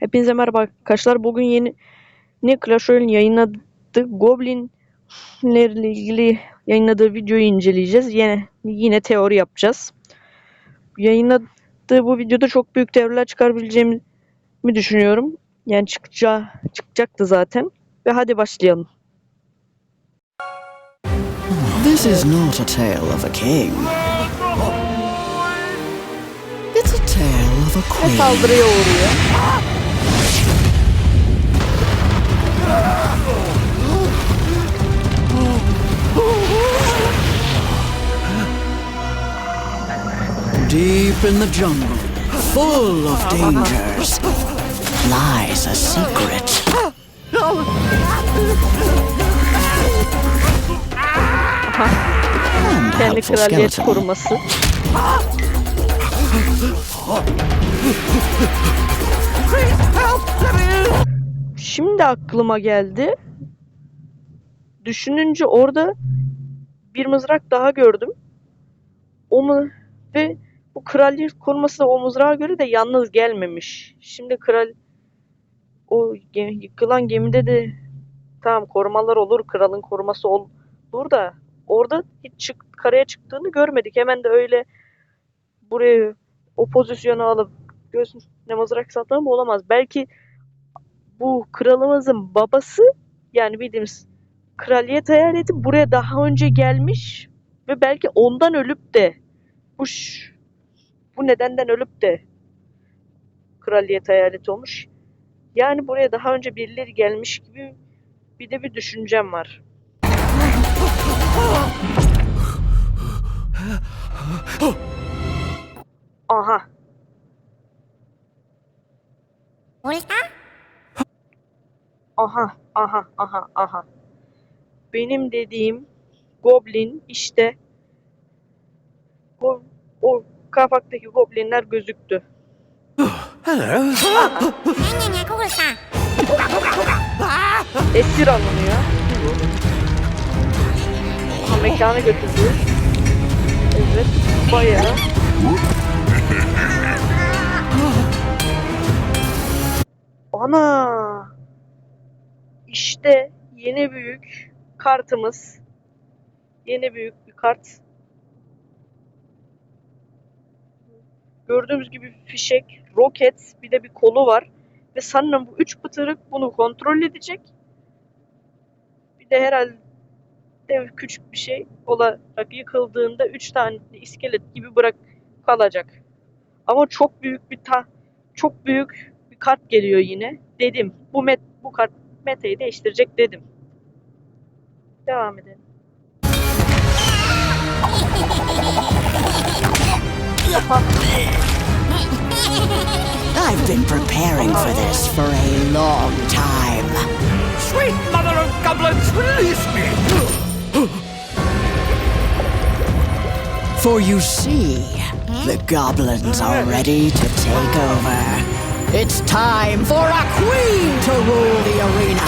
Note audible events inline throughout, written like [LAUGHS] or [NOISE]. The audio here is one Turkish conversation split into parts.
Hepinize merhaba arkadaşlar. Bugün yeni ne Clash Royale yayınladığı Goblinlerle ilgili yayınladığı videoyu inceleyeceğiz. Yine yine teori yapacağız. Yayınladığı bu videoda çok büyük teoriler çıkarabileceğimi düşünüyorum. Yani çıkacağı, çıkacaktı zaten. Ve hadi başlayalım. This is not a tale of a king. It's a tale of a Ve queen. saldırıya uğruyor. Deep in the jungle, full of dangers, lies a secret. And Kendi helpful kraliyet skeleton. koruması. Şimdi aklıma geldi. Düşününce orada bir mızrak daha gördüm. O mu ve bu kraliyet koruması da o mızrağa göre de yalnız gelmemiş. Şimdi kral o gemi, yıkılan gemide de tamam korumalar olur, kralın koruması olur da orada hiç çık, karaya çıktığını görmedik. Hemen de öyle buraya o pozisyonu alıp göğsüne mızrak satmam olamaz. Belki bu kralımızın babası yani bildiğimiz kraliyet hayaleti buraya daha önce gelmiş ve belki ondan ölüp de bu bu nedenden ölüp de kraliyet hayaleti olmuş. Yani buraya daha önce birileri gelmiş gibi bir de bir düşüncem var. Aha. Aha, aha, aha, aha. Benim dediğim goblin işte o, o kafaktaki goblinler gözüktü. Esir alınıyor. Mekana götürdü. Evet, bayağı. Ana! İşte yeni büyük kartımız. Yeni büyük bir kart. Gördüğümüz gibi fişek, roket, bir de bir kolu var. Ve sanırım bu üç pıtırık bunu kontrol edecek. Bir de herhalde küçük bir şey olarak yıkıldığında üç tane iskelet gibi bırak kalacak. Ama çok büyük bir ta çok büyük bir kart geliyor yine. Dedim bu met bu kart metayı değiştirecek dedim. Devam edelim. [LAUGHS] I've been preparing for this for a long time. Sweet mother of goblins, release me! For you see, the goblins are ready to take over. It's time for a queen to rule the arena.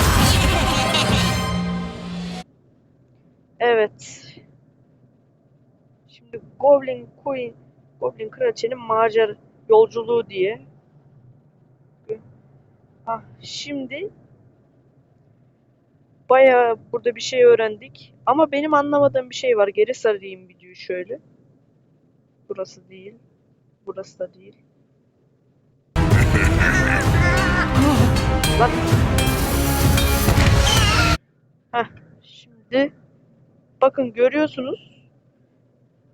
Evet. Şimdi Goblin Queen, Goblin Kraliçenin macer yolculuğu diye. Ah, şimdi bayağı burada bir şey öğrendik. Ama benim anlamadığım bir şey var. Geri sarayım videoyu şöyle. Burası değil. Burası da değil. Lan. Heh, şimdi bakın görüyorsunuz.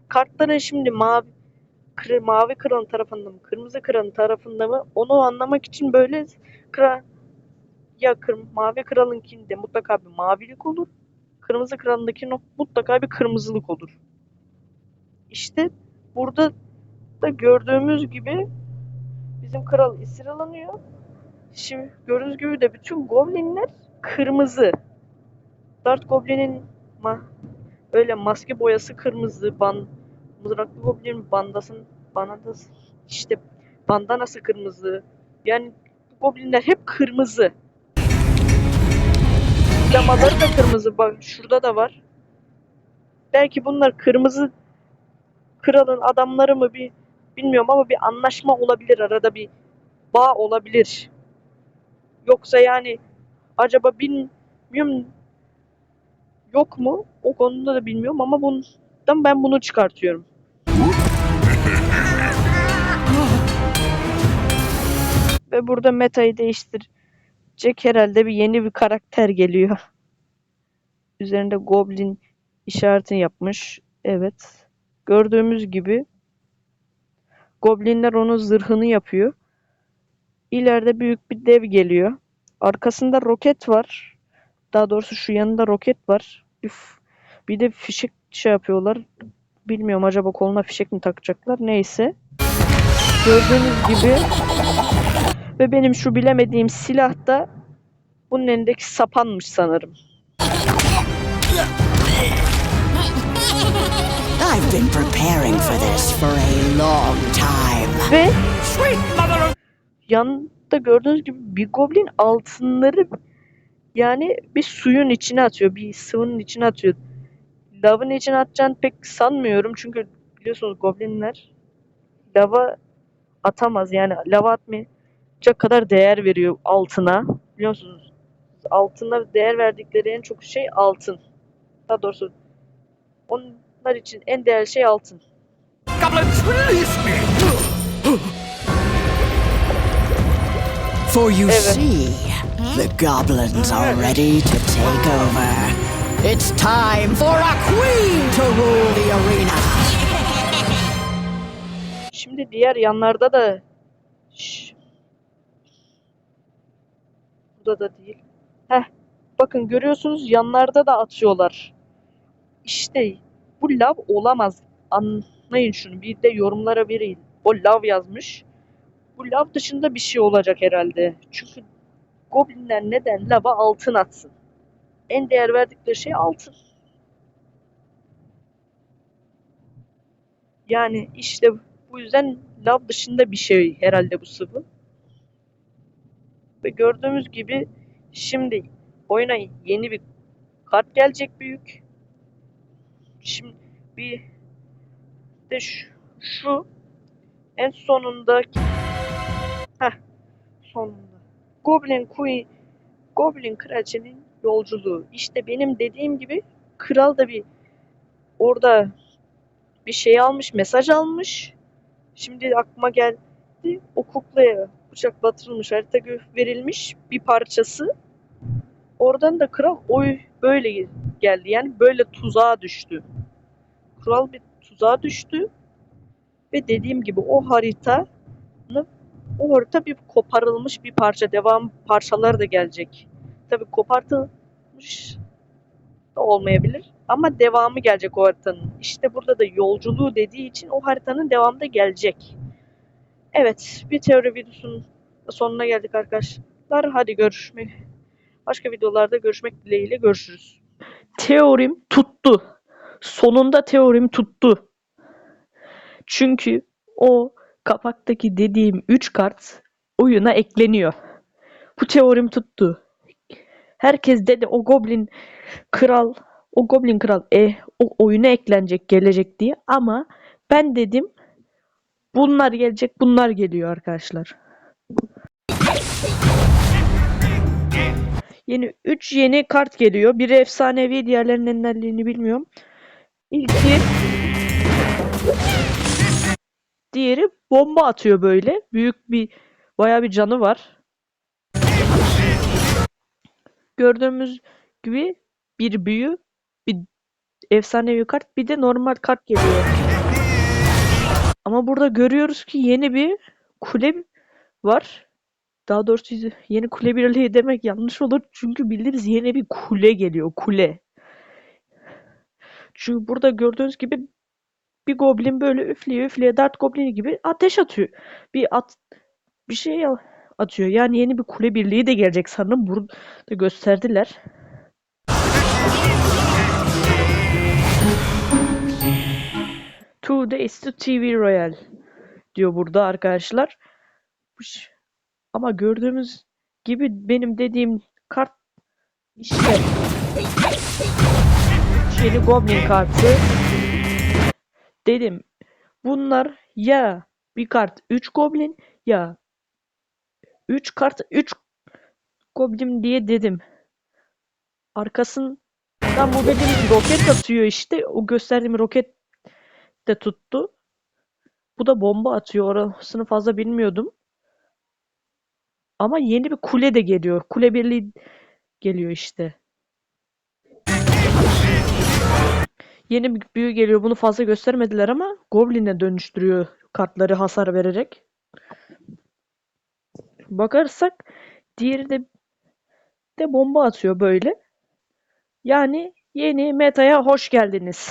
Kartların şimdi mavi kır, mavi kralın tarafında mı, kırmızı kralın tarafında mı onu anlamak için böyle kral ya kır, mavi kralınkinde mutlaka bir mavilik olur. Kırmızı kralındaki mutlaka bir kırmızılık olur. İşte burada da gördüğümüz gibi bizim kral esir alınıyor. Şimdi gördüğünüz gibi de bütün goblinler kırmızı. Dart Goblin'in ma öyle maske boyası kırmızı, ban mızraklı Goblin'in bandasın bandası işte bandanası kırmızı. Yani Goblinler hep kırmızı. Damaları da kırmızı. Bak şurada da var. Belki bunlar kırmızı kralın adamları mı bir bilmiyorum ama bir anlaşma olabilir arada bir bağ olabilir. Yoksa yani acaba bilmiyorum yok mu? O konuda da bilmiyorum ama bundan ben bunu çıkartıyorum. [LAUGHS] Ve burada metayı değiştirecek herhalde bir yeni bir karakter geliyor. Üzerinde goblin işaretini yapmış. Evet. Gördüğümüz gibi goblinler onun zırhını yapıyor. İleride büyük bir dev geliyor. Arkasında roket var. Daha doğrusu şu yanında roket var. Bir, bir de fişek şey yapıyorlar. Bilmiyorum acaba koluna fişek mi takacaklar. Neyse. Gördüğünüz gibi ve benim şu bilemediğim silah da bunun elindeki sapanmış sanırım. I've been preparing for this for a long time. Ve yanında gördüğünüz gibi bir goblin altınları yani bir suyun içine atıyor. Bir sıvının içine atıyor. Lavın içine atacağını pek sanmıyorum. Çünkü biliyorsunuz goblinler lava atamaz. Yani lava atmayacak kadar değer veriyor altına. Biliyorsunuz altına değer verdikleri en çok şey altın. Daha doğrusu onlar için en değerli şey altın. For you Evet. see, the goblins are ready to take over. It's time for a queen to rule the arena. Şimdi diğer yanlarda da Şş. Burada da değil. Heh. Bakın görüyorsunuz yanlarda da atıyorlar. İşte bu lav olamaz. Anlayın şunu. Bir de yorumlara biri o lav yazmış. Bu lav dışında bir şey olacak herhalde. Çünkü goblinler neden lava altın atsın? En değer verdikleri şey altın. Yani işte bu yüzden lav dışında bir şey herhalde bu sıvı. Ve gördüğümüz gibi şimdi oyuna yeni bir kart gelecek büyük. Şimdi bir de şu, şu en sonunda Heh, sonunda. Goblin Queen Goblin Kraliçenin yolculuğu. İşte benim dediğim gibi kral da bir orada bir şey almış, mesaj almış. Şimdi aklıma geldi. O kuklaya bıçak batırılmış, harita verilmiş bir parçası. Oradan da kral oy böyle geldi. Yani böyle tuzağa düştü. Kral bir tuzağa düştü. Ve dediğim gibi o haritanın o harita bir koparılmış bir parça. Devam parçaları da gelecek. Tabi kopartılmış da olmayabilir. Ama devamı gelecek o haritanın. İşte burada da yolculuğu dediği için o haritanın devamı da gelecek. Evet, bir teori videosunun sonuna geldik arkadaşlar. Hadi görüşmek. Başka videolarda görüşmek dileğiyle görüşürüz. Teorim tuttu. Sonunda teorim tuttu. Çünkü o kapaktaki dediğim 3 kart oyuna ekleniyor. Bu teorim tuttu. Herkes dedi o goblin kral o goblin kral e o oyuna eklenecek gelecek diye ama ben dedim bunlar gelecek bunlar geliyor arkadaşlar. Yeni 3 yeni kart geliyor. Biri efsanevi, diğerlerinin enderliğini bilmiyorum. İlki diğeri bomba atıyor böyle. Büyük bir bayağı bir canı var. Gördüğümüz gibi bir büyü, bir efsanevi kart, bir de normal kart geliyor. Ama burada görüyoruz ki yeni bir kule var. Daha doğrusu yeni kule birliği demek yanlış olur. Çünkü bildiğiniz yeni bir kule geliyor. Kule. Çünkü burada gördüğünüz gibi bir goblin böyle üfleye üfleye dart goblini gibi ateş atıyor. Bir at bir şey atıyor. Yani yeni bir kule birliği de gelecek sanırım. Burada gösterdiler. Two days to TV Royal diyor burada arkadaşlar. Ama gördüğümüz gibi benim dediğim kart işte yeni Goblin kartı. Dedim bunlar ya bir kart 3 Goblin ya 3 kart 3 Goblin diye dedim. Arkasından bu benim roket atıyor işte. O gösterdiğim roket de tuttu. Bu da bomba atıyor. Orasını fazla bilmiyordum. Ama yeni bir kule de geliyor. Kule birliği geliyor işte. Yeni bir büyü geliyor. Bunu fazla göstermediler ama Goblin'e dönüştürüyor kartları hasar vererek. Bakarsak diğeri de de bomba atıyor böyle. Yani yeni metaya hoş geldiniz.